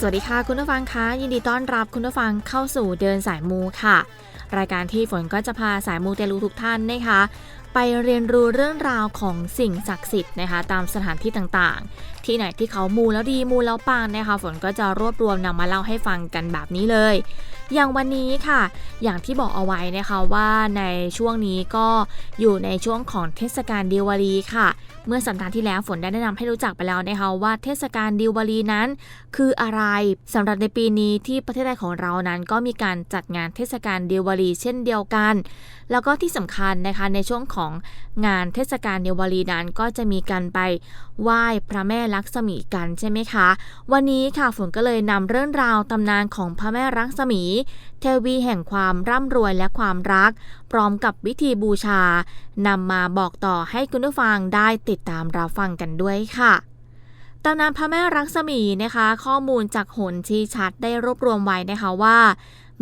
สวัสดีค่ะคุณผู้ฟังคะยินดีต้อนรับคุณผู้ฟังเข้าสู่เดินสายมูค่ะ รายการที่ฝนก็จะพาสายมูเตลูทุกท่านนะคะ ไปเรียนรู้เรื่องราวของสิ่งศักดิ์สิทธิ์นะคะ ตามสถานที่ต่างๆ ที่ไหนที่เขามูแล้วดีมูแล้วปังนะคะ ฝนก็จะรวบรวมนำมาเล่าให้ฟังกันแบบนี้เลย อย่างวันนี้ค่ะ อย่างที่บอกเอาไว้นะคะว่าในช่วงนี้ก็อยู่ในช่วงของเทศกาลเดวารีค่ะ เมื่อสัปดาห์ที่แล้วฝนได้แนะนำให้รู้จักไปแล้วนะคะว่าเทศกาลดิวบารีนั้น คืออะไรสำหรับในปีนี้ที่ประเทศไทยของเรานั้น ก็มีการจัดงานเทศกาลดิวบารีเช่นเดียวกัน แล้วก็ที่สำคัญนะคะในช่วงของงานเทศกาลดิวบารีนั้น ก็จะมีการไปไหว้พระแม่ลักษมีกันใช่ไหมคะ วันนี้ค่ะฝนก็เลยนำเรื่องราวตำนานของพระแม่ลักษมี เทวีแห่งความร่ำรวยและความรัก พร้อมกับวิธีบูชานำมาบอกต่อให้คุณผู้ฟังได้ติดตามรับฟังกันด้วยค่ะตำนานพระแม่รักษมีนะคะ ข้อมูลจากหนชี้ชัดได้รวบรวมไว้นะคะว่า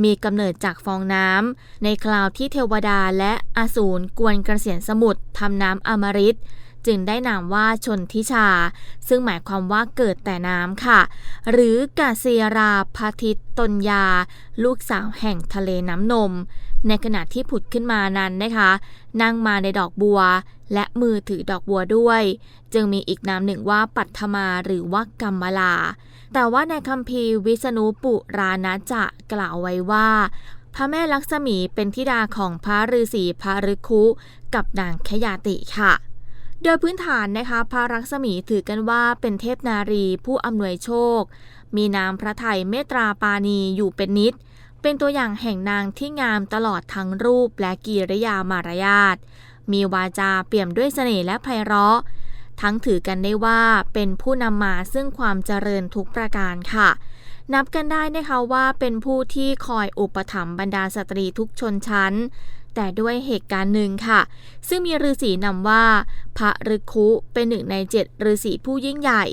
มีกำเนิดจากฟองน้ำในคราวที่เทวดาและอสูรกวนกระเสียนสมุทรทำน้ำอมฤตจึงได้นามว่าชนทิชา ซึ่งหมายความว่าเกิดแต่น้ำค่ะ หรือกาเซียราพาทิตตนยา ลูกสาวแห่งทะเลน้ำนม ในขณะที่ผุดขึ้นมานั้นนะคะ นั่งมาในดอกบัว และมือถือดอกบัวด้วย จึงมีอีกนามหนึ่งว่าปัทมาหรือว่ากัมมลา แต่ว่าในคัมภีวิษณุปุราณจะกล่าวไว้ว่า พระแม่ลักษมีเป็นธิดาของพระฤาษีพระฤคุกับนางขยาติค่ะโดยพื้นฐานนะคะพระลักษมีถือกันว่าเป็นเทพนารีผู้อำนวยโชค มีนามพระไทยเมตราปาณีอยู่เป็นนิด เป็นตัวอย่างแห่งนางที่งามตลอดทั้งรูปและกิริยามารยาท มีวาจาเปี่ยมด้วยเสน่ห์และไพเราะ ทั้งถือกันได้ว่าเป็นผู้นำมาซึ่งความเจริญทุกประการค่ะนับกันได้นะคะว่าเป็นผู้ที่คอยอุปถัมภ์บรรดาสตรีทุกชนชั้น แต่ด้วยเหตุการณ์หนึ่งค่ะ ซึ่งมีฤาษีนำว่า พระฤคุเป็นหนึ่งในเจ็ดฤาษีผู้ยิ่งใหญ่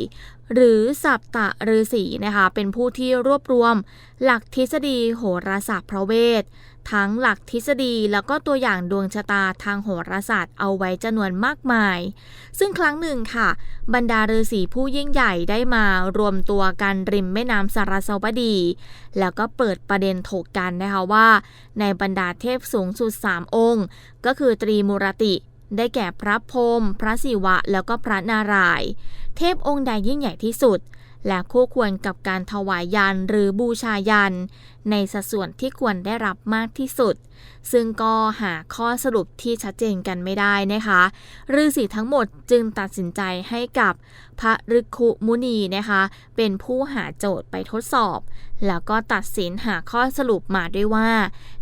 หรือสัปตะฤาษีนะคะเป็นผู้ที่รวบรวม หลักทฤษฎีโหราศาสตร์พระเวท ทั้งหลักทฤษฎีแล้วก็ตัวอย่างดวงชะตาทางโหราศาสตร์เอาไว้จำนวนมากมาย ซึ่งครั้งหนึ่งค่ะ บรรดาฤาษีผู้ยิ่งใหญ่ได้มารวมตัวกันริมแม่น้ำสารสวดี แล้วก็เปิดประเด็นถกกันนะคะว่า ในบรรดาเทพสูงสุด 3 องค์ ก็คือตรีมูรติ ได้แก่พระพรหมพระศิวะ แล้วก็พระนารายณ์เทพองค์ใดยิ่งใหญ่ที่สุด และคู่ควรกับการถวายยันหรือบูชายัน ในสัดส่วนที่ควรได้รับมากที่สุด ซึ่งก็หาข้อสรุปที่ชัดเจนกันไม่ได้นะคะฤาษีทั้งหมดจึงตัดสินใจให้กับพระฤกุมุนีนะคะ เป็นผู้หาโจทย์ไปทดสอบ แล้วก็ตัดสินหาข้อสรุปมาด้วยว่า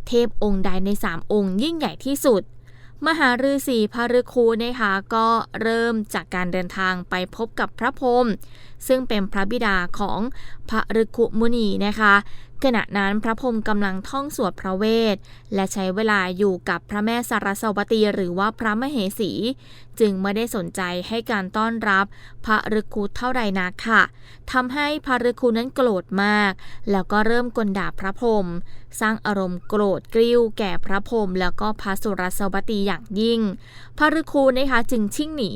เทพองค์ใดใน3องค์ยิ่งใหญ่ที่สุด มหาฤาษีพระฤคูนะคะก็เริ่มจากการเดินทางไปพบกับพระพรหม ซึ่งเป็นพระบิดาของพระฤคุมุนีนะคะ ขณะนั้นพระพรหมกำลังท่องสวดพระเวท และใช้เวลาอยู่กับพระแม่สารสวตีหรือว่าพระมเหสี จึงไม่ได้สนใจให้การต้อนรับพระฤคุเท่าใดนักค่ะทำให้พระฤคุนั้นโกรธมาก แล้วก็เริ่มกลด่าพระพรหมสร้างอารมณ์โกรธกริ้วแก่พระพรหมแล้วก็พระสุรสวตีอย่างยิ่ง พระฤคุนะคะจึงชิ่งหนี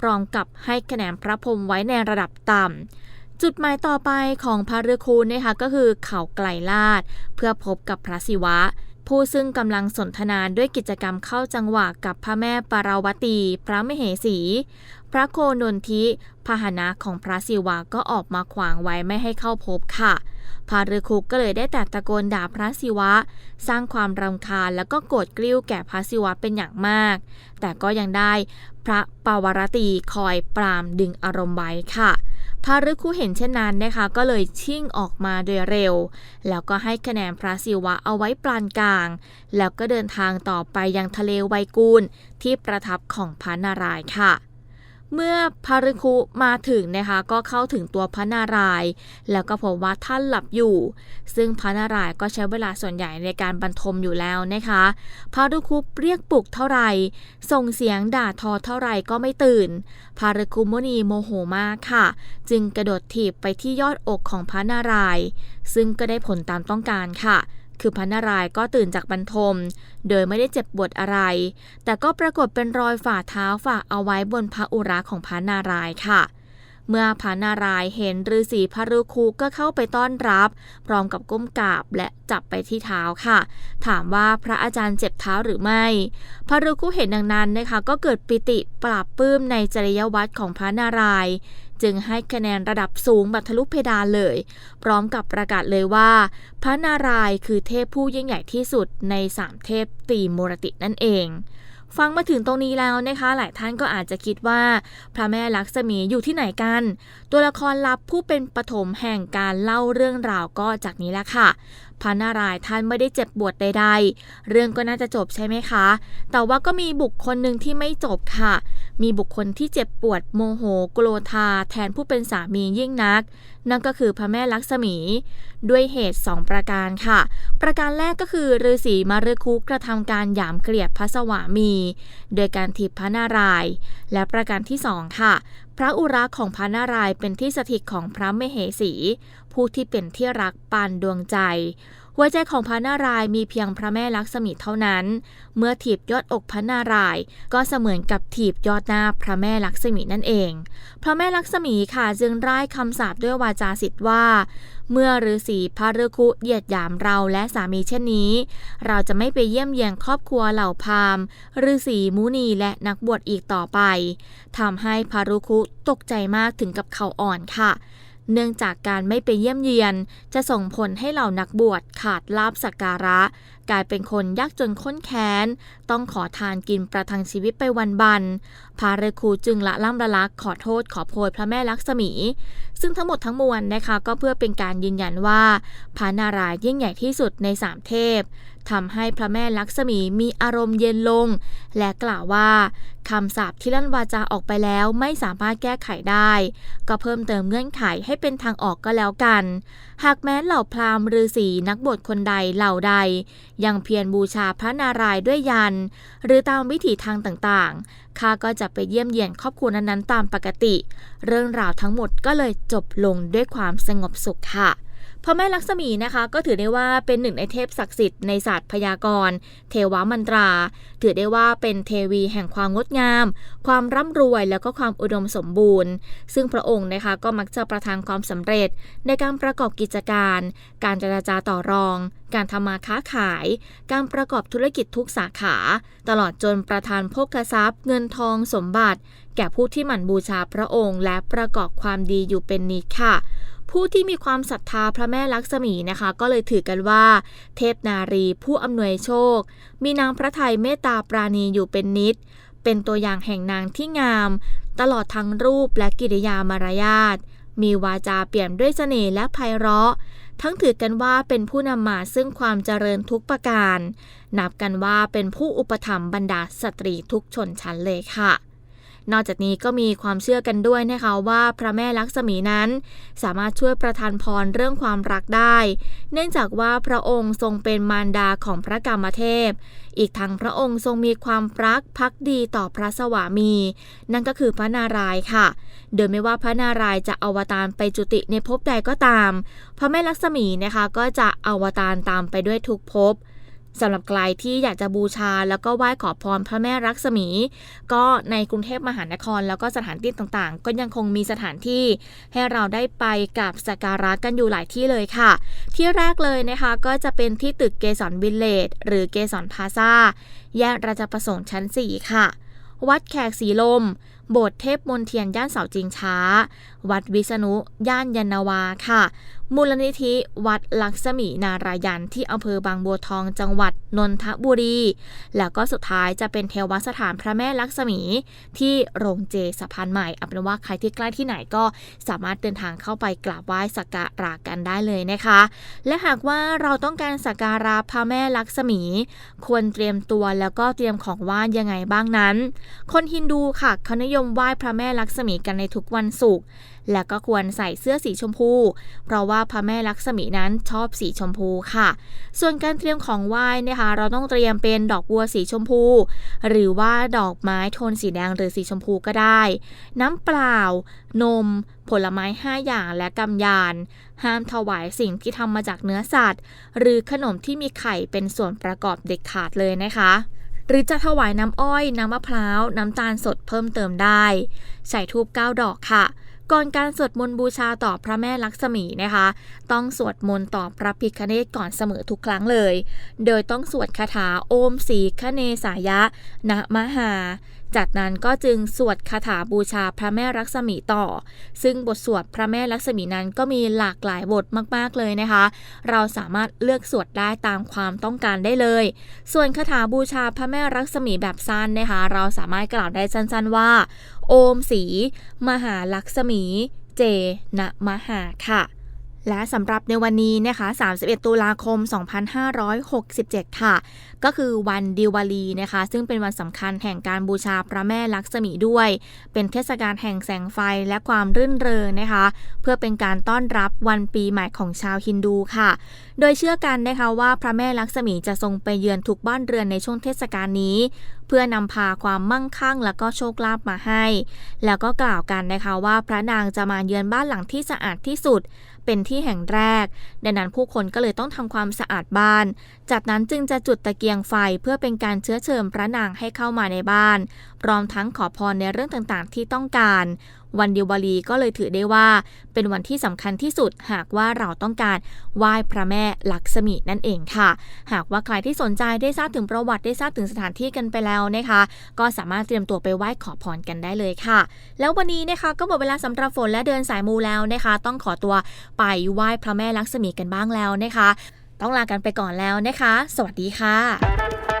พร้อมกับให้คะแนนพระพรหมไว้ในระดับต่ำจุดหมายต่อไปของพระฤคูนะคะก็คือเขาไกลลาด เพื่อพบกับพระศิวะ ผู้ซึ่งกำลังสนทนานด้วยกิจกรรมเข้าจังหวะกับพระแม่ปาราวตี พระมเหสี พระโคนนทิพาหนะของพระศิวะก็ออกมาขวางไว้ไม่ให้เข้าพบค่ะพระฤคุก็เลยได้แต่ตะโกนด่าพระศิวะ สร้างความรำคาญแล้วก็โกรธกริ้วแก่พระศิวะเป็นอย่างมาก แต่ก็ยังได้พระปาวรตีคอยปรามดึงอารมณ์ไว้ค่ะ พระฤคุเห็นเช่นนั้นนะคะ ก็เลยชิ่งออกมาโดยเร็ว แล้วก็ให้คะแนนพระศิวะเอาไว้ปานกลาง แล้วก็เดินทางต่อไปยังทะเลไวกูลที่ประทับของพระนารายณ์ค่ะ เมื่อพาระฤคุมาถึงนะคะก็เข้าถึงตัวพระนารายณ์แล้วก็พบว่าท่านหลับอยู่ ซึ่งพระนารายณ์ก็ใช้เวลาส่วนใหญ่ในการบรรทมอยู่แล้วนะคะพาระฤคุเรียกปลุกเท่าไหร่ ส่งเสียงด่าทอเท่าไหร่ก็ไม่ตื่นพาระฤคุมุนีโมโหมากค่ะ จึงกระโดดถีบไปที่ยอดอกของพระนารายณ์ซึ่งก็ได้ผลตามต้องการค่ะ คือพระนารายก็ตื่นจากบรรทม โดยไม่ได้เจ็บปวดอะไร แต่ก็ปรากฏเป็นรอยฝ่าเท้าฝากเอาไว้บนพระอุระของพระนารายค่ะ เมื่อพานารายเห็นฤาษีพารุคูก็เข้าไปต้อนรับ พร้อมกับก้มกราบและจับไปที่เท้าค่ะ ถามว่าพระอาจารย์เจ็บเท้าหรือไม่พารุคูเห็นดังนั้นนะคะ ก็เกิดปิติปราบปลื้มในจริยวัตรของพระนารายจึงให้คะแนนระดับสูงบัทะลุเพดานเลย พร้อมกับประกาศเลยว่า พระนารายณ์คือเทพผู้ยิ่งใหญ่ที่สุดในสามเทพตีโมรตินั่นเอง ฟังมาถึงตรงนี้แล้วนะคะ หลายท่านก็อาจจะคิดว่า พระแม่ลักษมีอยู่ที่ไหนกัน ตัวละครลับผู้เป็นปฐมแห่งการเล่าเรื่องราวก็จากนี้แหละค่ะ พระนารายณ์ท่านไม่ได้เจ็บบวชใดๆ เรื่องก็น่าจะจบใช่ไหมคะ แต่ว่าก็มีบุคคลหนึ่งที่ไม่จบค่ะ มีบุคคลที่เจ็บปวดโมโหโกรธาแทนผู้เป็นสามียิ่งนัก นั่นก็คือพระแม่ลักษมี ด้วยเหตุ 2 ประการค่ะ ประการแรกก็คือฤาษีมาฤคุกระทำการหยามเกลียดพระสวามี โดยการถีบพระนารายณ์และประการที่ 2 ค่ะพระอุระของพระนารายณ์เป็นที่สถิตของพระมเหสี ผู้ที่เป็นที่รักปานดวงใจ หัวใจของพระนารายมีเพียงพระแม่ลักษมีเท่านั้น เมื่อถีบยอดอกพระนารายก็เสมือนกับถีบยอดหน้าพระแม่ลักษมีนั่นเอง พระแม่ลักษมีค่ะจึงร่ายคำสาปด้วยวาจาสิทธิ์ว่า เมื่อฤาษีพระฤคุเหยียดหยามเราและสามีเช่นนี้ เราจะไม่ไปเยี่ยมเยียนครอบครัวเหล่าพามฤาษีมุนีและนักบวชอีกต่อไปทำให้พระฤคุตกใจมากถึงกับเขาอ่อนค่ะ เนื่องจากการไม่ไปเยี่ยมเยียน จะส่งผลให้เหล่านักบวชขาดลาบสักการะกลายเป็นคนยากจนข้นแค้น ต้องขอทานกินประทังชีวิตไปวันบันพระเรคูจึงละล่ำละลักขอโทษขอโพยพระแม่ลักษมี ซึ่งทั้งหมดทั้งมวลนะคะก็เพื่อเป็นการยืนยันว่าพระนารายณ์ยิ่งใหญ่ที่สุดในสามเทพทำให้พระแม่ลักษมีมีอารมณ์เย็นลง และกล่าวว่าคำสาปที่ลั่นวาจาออกไปแล้วไม่สามารถแก้ไขได้ ก็เพิ่มเติมเงื่อนไขให้เป็นทางออกก็แล้วกัน หากแม้เหล่าพราหมณ์ฤาษีนักบวชคนใดเหล่าใดยังเพียรบูชาพระนารายณ์ด้วยยัน หรือตามวิถีทางต่างๆ ข้าก็จะไปเยี่ยมเยียนครอบครัวนั้นๆตามปกติ เรื่องราวทั้งหมดก็เลยจบลงด้วยความสงบสุขค่ะ พระแม่ลักษมีนะคะ ก็ถือได้ว่าเป็นหนึ่งในเทพศักดิ์สิทธิ์ในศาสตร์พยากรณ์ เทวมันตรา ถือได้ว่าเป็นเทวีแห่งความงดงาม ความร่ำรวยแล้วก็ความอุดมสมบูรณ์ ซึ่งพระองค์นะคะก็มักจะประทานความสำเร็จ ในการประกอบกิจการ การเจรจาต่อรอง การทำมาค้าขาย การประกอบธุรกิจทุกสาขา ตลอดจนประทานโภคทรัพย์ เงินทองสมบัติ แก่ผู้ที่หมั่นบูชาพระองค์ และประกอบความดีอยู่เป็นนิดค่ะ ผู้ที่มีความศรัทธาพระแม่ลักษมีนะคะ ก็เลยถือกันว่า เทพนารีผู้อำนวยโชค มีนางพระไทยเมตตาปราณีอยู่เป็นนิด เป็นตัวอย่างแห่งนางที่งาม ตลอดทั้งรูปและกิริยามารยาทมีวาจาเปี่ยมด้วยเสน่ห์และไพเราะ ทั้งถือกันว่าเป็นผู้นำมาซึ่งความเจริญทุกประการ นับกันว่าเป็นผู้อุปถัมภ์บรรดาสตรีทุกชนชั้นเลยค่ะ นอกจากนี้ก็มีความเชื่อกันด้วยนะคะว่าพระแม่ลักษมีนั้น สามารถช่วยประทานพรเรื่องความรักได้ เนื่องจากว่าพระองค์ทรงเป็นมารดาของพระกรรมเทพ อีกทั้งพระองค์ทรงมีความรักพักดีต่อพระสวามี นั่นก็คือพระนารายณ์ค่ะ โดยไม่ว่าพระนารายณ์จะอวตารไปจุติในภพใดก็ตาม พระแม่ลักษมีนะคะก็จะอวตารตามไปด้วยทุกภพ สำหรับใครที่อยากจะบูชาแล้วก็ไหว้ขอพรพระแม่ลักษมี ก็ในกรุงเทพมหานคร แล้วก็สถานที่ต่างๆ ก็ยังคงมีสถานที่ให้เราได้ไปกับสักการะกันอยู่หลายที่เลยค่ะ ที่แรกเลยนะคะก็จะเป็นที่ตึกเกสรวิลเลจหรือเกสรพาซาแยกราชประสงค์ชั้น 4 ค่ะ วัดแขกสีลม โบสถ์เทพมนเทียนย่านเสาจิงช้า วัดวิษณุ ย่านยานาวาค่ะ มูลนิธิวัดลักษมีนารายันที่อำเภอบางบัวทองจังหวัดนนทบุรี แล้วก็สุดท้ายจะเป็นเทวสถานพระแม่ลักษมี ที่โรงเจสะพานใหม่เอาเป็นว่าใครที่ใกล้ที่ไหนก็สามารถเดินทางเข้าไปกราบไหว้สักการะกันได้เลยนะคะ และหากว่าเราต้องการสักการะพระแม่ลักษมี ควรเตรียมตัวแล้วก็เตรียมของไหว้ยังไงบ้างนั้น คนฮินดูค่ะเขานิยมไหว้พระแม่ลักษมีกันในทุกวันศุกร์ และก็ควรใส่เสื้อสีชมพู เพราะว่าพระแม่ลักษมีนั้นชอบสีชมพูค่ะ ส่วนการเตรียมของไหว้นะคะ เราต้องเตรียมเป็นดอกบัวสีชมพู หรือว่าดอกไม้โทนสีแดงหรือสีชมพูก็ได้ น้ำเปล่า นม ผลไม้ 5 อย่างและกำยาน ห้ามถวายสิ่งที่ทำมาจากเนื้อสัตว์ หรือขนมที่มีไข่เป็นส่วนประกอบเด็ดขาดเลยนะคะหรือจะถวายน้ำอ้อย น้ำมะพร้าว น้ำตาลสดเพิ่มเติมได้ ใส่ทูบ9ดอกค่ะ ก่อนการสวดมนต์บูชาต่อพระแม่ลักษมีนะคะ ต้องสวดมนต์ต่อพระพิคเนตก่อนเสมอทุกครั้งเลย โดยต้องสวดคาถาโอมสีคเนสายะนะมหา จากนั้นก็จึงสวดคาถาบูชาพระแม่ลักษมีต่อ ซึ่งบทสวดพระแม่ลักษมีนั้นก็มีหลากหลายบทมากๆเลยนะคะ เราสามารถเลือกสวดได้ตามความต้องการได้เลย ส่วนคาถาบูชาพระแม่ลักษมีแบบสั้นนะคะ เราสามารถกล่าวได้สั้นๆว่า โอมสี มหาลักษมี เจนะมหาค่ะ และสำหรับในวันนี้นะคะ 31 ตุลาคม 2567 ค่ะ ก็คือวันดิวาลีนะคะ ซึ่งเป็นวันสำคัญแห่งการบูชาพระแม่ลักษมีด้วย เป็นเทศกาลแห่งแสงไฟและความรื่นเริงนะคะ เพื่อเป็นการต้อนรับวันปีใหม่ของชาวฮินดูค่ะ โดยเชื่อกันนะคะว่าพระแม่ลักษมีจะทรงไปเยือนทุกบ้านเรือนในช่วงเทศกาลนี้ เพื่อนำพาความมั่งคั่ง และก็โชคลาภมาให้ แล้วก็กล่าวกันนะคะว่าพระนางจะมาเยือนบ้านหลังที่สะอาดที่สุด เป็นที่แห่งแรก ดังนั้นผู้คนก็เลยต้องทำความสะอาดบ้าน จากนั้นจึงจะจุดตะเกียงไฟเพื่อเป็นการเชื้อเชิญพระนางให้เข้ามาในบ้าน พร้อมทั้งขอพรในเรื่องต่างๆ ที่ต้องการ วันดิวบาลีก็เลยถือได้ว่า เป็นวันที่สำคัญที่สุดหากว่าเราต้องการไหว้พระแม่ลักษมีนั่นเองค่ะ หากว่าใครที่สนใจได้ทราบถึงประวัติได้ทราบถึงสถานที่กันไปแล้วนะคะ ก็สามารถเตรียมตัวไปไหว้ขอพรกันได้เลยค่ะ แล้ววันนี้นะคะก็หมดเวลาสำหรับฝนและเดินสายมูแล้วนะคะ ต้องขอตัวไปไหว้พระแม่ลักษมีกันบ้างแล้วนะคะ ต้องลากันไปก่อนแล้วนะคะ สวัสดีค่ะ